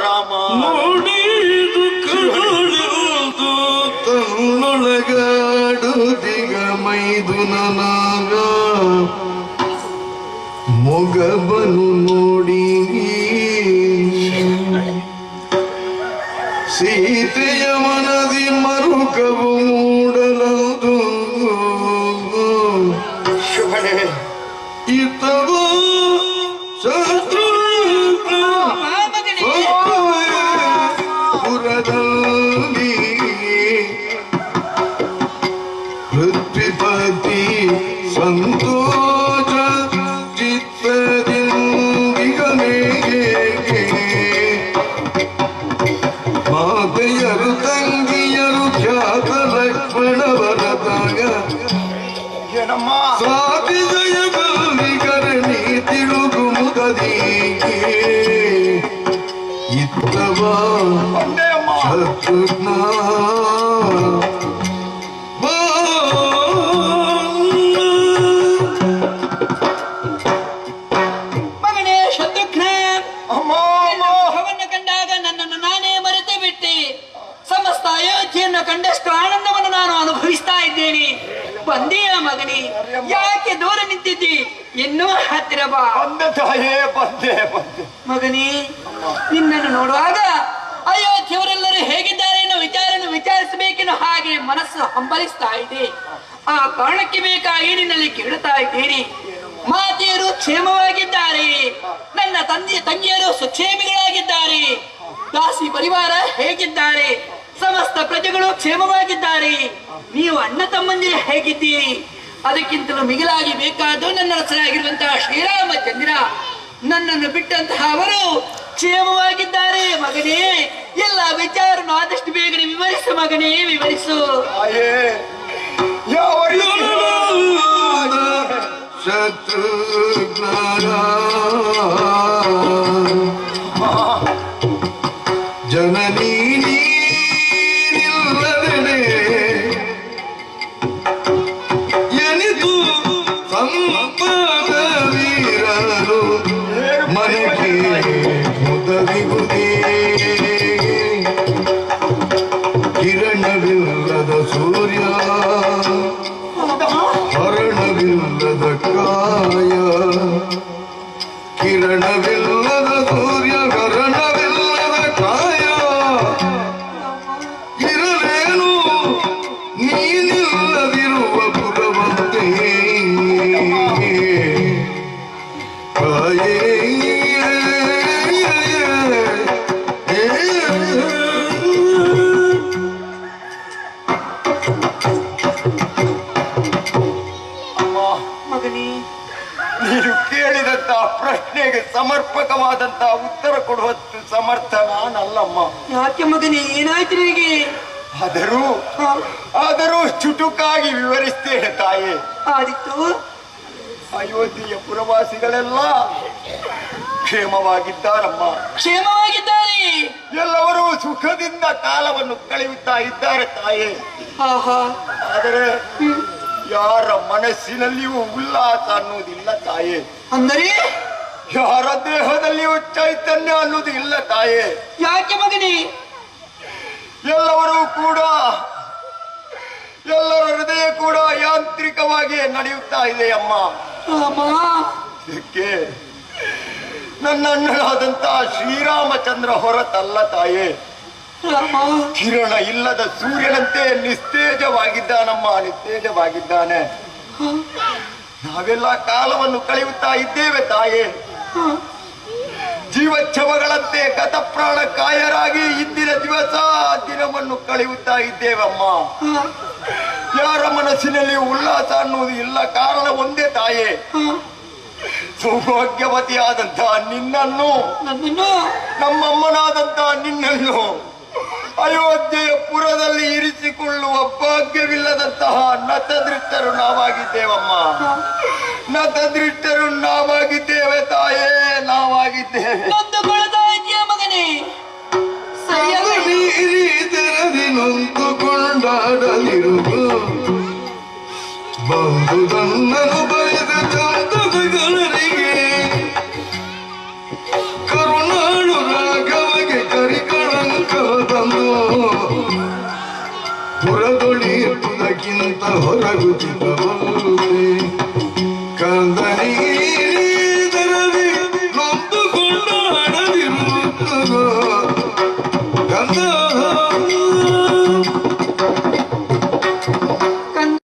ರಾಮ ನೋಡಿದು ಕಡುಳಿದು ತನ್ನೊಳಗಾಡು ದಿಗ ಮೈದು ನನಗ ಮೊಗಬನು ನೋಡಿ ಏನಮ್ಮ ಸ್ವಾತಿ ಜಯಗರಿ ತಿರುಗು ಮುದದೀಗೆ ಇತ್ತವ ಒಂದೇ ಅಮ್ಮ ಶತ್ರುಘ್ನ ಮಗನೇ ಯಾಕೆ ದೂರ ನಿಂತಿದ್ದಿ? ಇನ್ನೂ ಹತ್ತಿರ ಬಾ. ಬಂದೆ ತಾಯೇ ಬಂದೆ ಬಂದೆ. ಮಗನೇ ನಿನ್ನನ್ನು ನೋಡುವಾಗ ಅಯೋಧ್ಯೆಯವರೆಲ್ಲರೂ ಹೇಗಿದ್ದಾರೆ ಎನ್ನುವ ವಿಚಾರವನ್ನು ವಿಚಾರಿಸಬೇಕೆನ್ನೋ ಹಾಗೆ ಮನಸ್ಸು ಹಂಬಲಿಸ್ತಾ ಇದೆ. ಆ ಕಾರಣಕ್ಕೆ ಬೇಕಾಗಿ ನಿನ್ನಲ್ಲಿ ಕೇಳುತ್ತಾ ಇದ್ದೀರಿ ಮಾತೆಯರು ಕ್ಷೇಮವಾಗಿದ್ದಾರೆ. ನನ್ನ ತಂದೆ ತಂಗಿಯರು ಸುಕ್ಷೇಮಿಗಳಾಗಿದ್ದಾರೆ ದಾಸಿ ಪರಿವಾರ ಹೇಗಿದ್ದಾರೆ? ಸಮಸ್ತ ಪ್ರಜೆಗಳು ಕ್ಷೇಮವಾಗಿದ್ದಾರೆ. ನೀವು ಅಣ್ಣ ತಮ್ಮಂದಿರು ಹೇಗಿದ್ದೀರಿ? ಅದಕ್ಕಿಂತಲೂ ಮಿಗಿಲಾಗಿ ಬೇಕಾದ ನನ್ನ ರಚನೆಯಾಗಿರುವಂತಹ ಶ್ರೀರಾಮಚಂದ್ರ ನನ್ನನ್ನು ಬಿಟ್ಟಂತಹ ಅವರು ಕ್ಷೇಮವಾಗಿದ್ದಾರೆ ಮಗನೇ. ಎಲ್ಲ ವಿಚಾರನು ಆದಷ್ಟು ಬೇಗನೆ ವಿವರಿಸು ಮಗನೇ ವಿವರಿಸು. ಶತ್ರುಘ್ನ ನೀನಿಲ್ಲದಿರುವ ಪುರವಂತೆ ಕಾಯೇ ಅಮ್ಮ ಮಗನೇ ನೀನು ಕೇಳಿದಂತ ಪ್ರಶ್ನೆಗೆ ಸಮರ್ಪಕವಾದಂತ ಉತ್ತರ ಕೊಡುವಷ್ಟು ಸಮರ್ಥ ನಾನಲ್ಲಮ್ಮ. ಯಾಕೆ ಮಗನಿ, ಏನಾಯ್ತು ನಿನಗೆ? ಆದರೂ ಆದರೂ ಚುಟುಕಾಗಿ ವಿವರಿಸ್ತೇನೆ ತಾಯಿ. ಆದಿತ್ತು ಅಯೋಧ್ಯೆಯ ಪುರವಾಸಿಗಳೆಲ್ಲ ಕ್ಷೇಮವಾಗಿದ್ದಾರಮ್ಮ. ಕ್ಷೇಮವಾಗಿದ್ದಾರೆ. ಎಲ್ಲರೂ ಸುಖದಿಂದ ಕಾಲವನ್ನು ಕಳೆಯುತ್ತಾ ಇದ್ದಾರೆ ತಾಯಿ. ಆದರೆ ಯಾರ ಮನಸ್ಸಿನಲ್ಲಿಯೂ ಉಲ್ಲಾಸ ಅನ್ನುವುದಿಲ್ಲ ತಾಯಿ. ಅಂದರೆ? ಯಾರ ದೇಹದಲ್ಲಿಯೂ ಚೈತನ್ಯ ಅನ್ನುವುದು ಇಲ್ಲ ತಾಯಿ. ಯಾಕೆ ಮಗನೇ? ಎಲ್ಲರೂ ಕೂಡ ಎಲ್ಲರ ಹೃದಯ ಕೂಡ ಯಾಂತ್ರಿಕವಾಗಿ ನಡೆಯುತ್ತಾ ಇದೆ ಅಮ್ಮ. ಇದಕ್ಕೆ ನನ್ನ ಅಣ್ಣನಾದಂತ ಶ್ರೀರಾಮಚಂದ್ರ ಹೊರತಲ್ಲ ತಾಯೇ. ಕಿರಣ ಇಲ್ಲದ ಸೂರ್ಯನಂತೆ ನಿಸ್ತೇಜವಾಗಿದ್ದಾನಮ್ಮ ನಿಸ್ತೇಜವಾಗಿದ್ದಾನೆ. ನಾವೆಲ್ಲ ಕಾಲವನ್ನು ಕಳೆಯುತ್ತಾ ಇದ್ದೇವೆ ತಾಯಿ. ಜೀವಚ್ಛವಗಳಂತೆ ಗತಪ್ರಾಣ ಕಾಯರಾಗಿ ಇಂದಿನ ದಿವಸ ದಿನವನ್ನು ಕಳೆಯುತ್ತಾ ಇದ್ದೇವಮ್ಮ. ಯಾರ ಮನಸ್ಸಿನಲ್ಲಿ ಉಲ್ಲಾಸ ಅನ್ನುವುದು ಇಲ್ಲ ಕಾರಣ ಒಂದೇ ತಾಯೇ. ಸೌಭಾಗ್ಯವತಿಯಾದಂತಹ ನಿನ್ನನ್ನು ನನ್ನನ್ನು. ನಮ್ಮಮ್ಮನಾದಂತಹ ನಿನ್ನನ್ನು ಅಯೋಧ್ಯೆಯ ಪುರದಲ್ಲಿ ಇರಿಸಿಕೊಳ್ಳುವ ಭಾಗ್ಯವಿಲ್ಲದಂತಹ ನತದೃಷ್ಟರು ನಾವಾಗಿದ್ದೇವಮ್ಮ. ನತದೃಷ್ಟರು ನಾವಾಗಿದ್ದೇವೆ ತಾಯೇ ನಾವಾಗಿದ್ದೇವೆ. ಬಂಧುಗಣ್ಣನು ಬರೆದ ಚಂದದಗಳಿಗೆ ಕರುಣಾಳು ರಾಘವಗೆ ಕರಿಕಳಂಕವ ತಂದು ಪುರದೊಳಿಯುವುದಕ್ಕಿಂತ ಹೊರಗುತ್ತಿದ್ದವಲ್ಲೇ ಕಂದನಿಗೆ